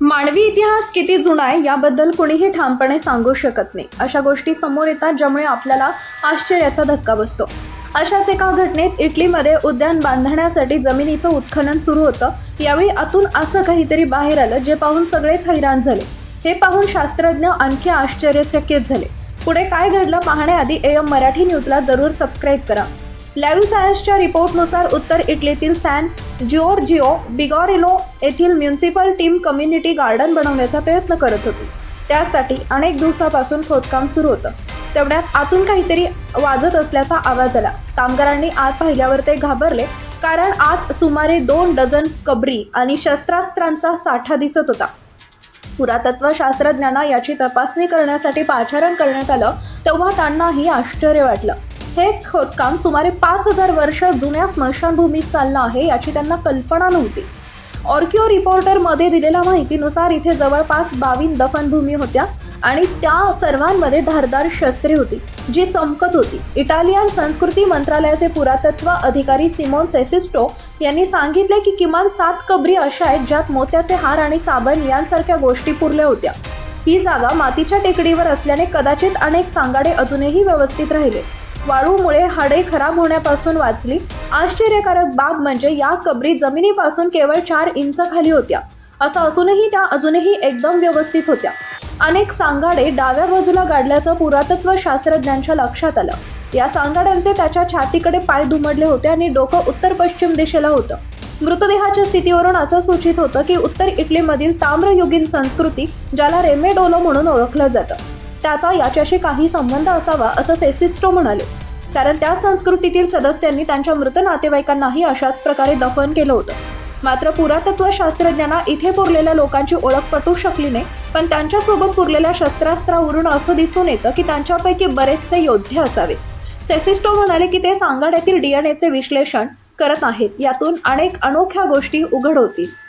मानवी इतिहास किती जुना आहे याबद्दल कुणीही ठामपणे सांगू शकत नाही. अशा गोष्टी समोर येतात ज्यामुळे आपल्याला आश्चर्याचा धक्का बसतो. अशाच एका घटनेत इटलीमध्ये उद्यान बांधण्यासाठी जमिनीचं उत्खनन सुरू होतं. यावेळी आतून असं काहीतरी बाहेर आलं जे पाहून सगळेच हैराण झाले. हे पाहून शास्त्रज्ञ आणखी आश्चर्यचकित झाले. पुढे काय घडलं पाहण्याआधी एम मराठी न्यूजला जरूर सबस्क्राईब करा. लॅव्ह सायन्सच्या रिपोर्टनुसार उत्तर इटलीतील सॅन जिओर्जिओ बिगॉरिलो येथील म्युन्सिपल टीम कम्युनिटी गार्डन बनवण्याचा प्रयत्न करत होती. त्यासाठी अनेक दिवसापासून खोदकाम सुरू होतं. तेवढ्यात आतून काहीतरी वाजत असल्याचा आवाज आला. कामगारांनी आत पाहिल्यावर ते घाबरले कारण आत सुमारे दोन डझन कबरी आणि शस्त्रास्त्रांचा साठा दिसत होता. पुरातत्व शास्त्रज्ञांना याची तपासणी करण्यासाठी पाचारण करण्यात आलं तेव्हा त्यांनाही आश्चर्य वाटलं. हे खोदकाम सुमारे पाच हजार वर्ष जुन्या स्मशानभूमीत चाललं आहे याची त्यांना कल्पना नव्हती. ऑर्किओ रिपोर्टरमध्ये दिलेल्या माहितीनुसार इथे जवळपास बावीस दफनभूमी होत्या आणि त्या सर्वांमध्ये धारदार शस्त्रे होती जी चमकत होती. इटालियन संस्कृती मंत्रालयाचे पुरातत्व अधिकारी सिमोन सेसिस्टो यांनी सांगितले की किमान सात कबरी अशा आहेत ज्यात मोत्याचे हार आणि साबण यांसारख्या गोष्टी पुरल्या होत्या. ही जागा मातीच्या टेकडीवर असल्याने कदाचित अनेक सांगाडे अजूनही व्यवस्थित राहिले. वाळूमुळे हाडे खराब होण्यापासून वाचली. आश्चर्यकारक बाब म्हणजे या कबरी जमिनीपासून केवळ चार इंच खाली होत्या. असं असूनही त्या अजूनही एकदम व्यवस्थित होत्या. अनेक सांगाडे डाव्या बाजूला गाडल्याचं पुरातत्व शास्त्रज्ञांच्या लक्षात आलं. या सांगाड्यांचे त्याच्या छातीकडे पाय दुमडले होते आणि डोकं उत्तर पश्चिम दिशेला होतं. मृतदेहाच्या स्थितीवरून असं सूचित होतं की उत्तर इटलीमधील ताम्रयुगीन संस्कृती ज्याला रेमेडोलो म्हणून ओळखलं जातं. त्याचा याच्याशी काही संबंध असावा असं सेसिस्टो म्हणाले. कारण त्या संस्कृतीतील सदस्यांनी त्यांच्या मृत नातेवाईकांनाही अशाच प्रकारे दफन केलं होतं. मात्र पुरातत्व शास्त्रज्ञांना इथे पुरलेल्या लोकांची ओळख पटू शकली नाही पण त्यांच्यासोबत पुरलेल्या शस्त्रास्त्रावरून असं दिसून येतं की त्यांच्यापैकी बरेचसे योद्धे असावे. सेसिस्टो म्हणाले की ते सांगाड्यातील डीएनएचे विश्लेषण करत आहेत. यातून अनेक अनोख्या गोष्टी उघड होतील.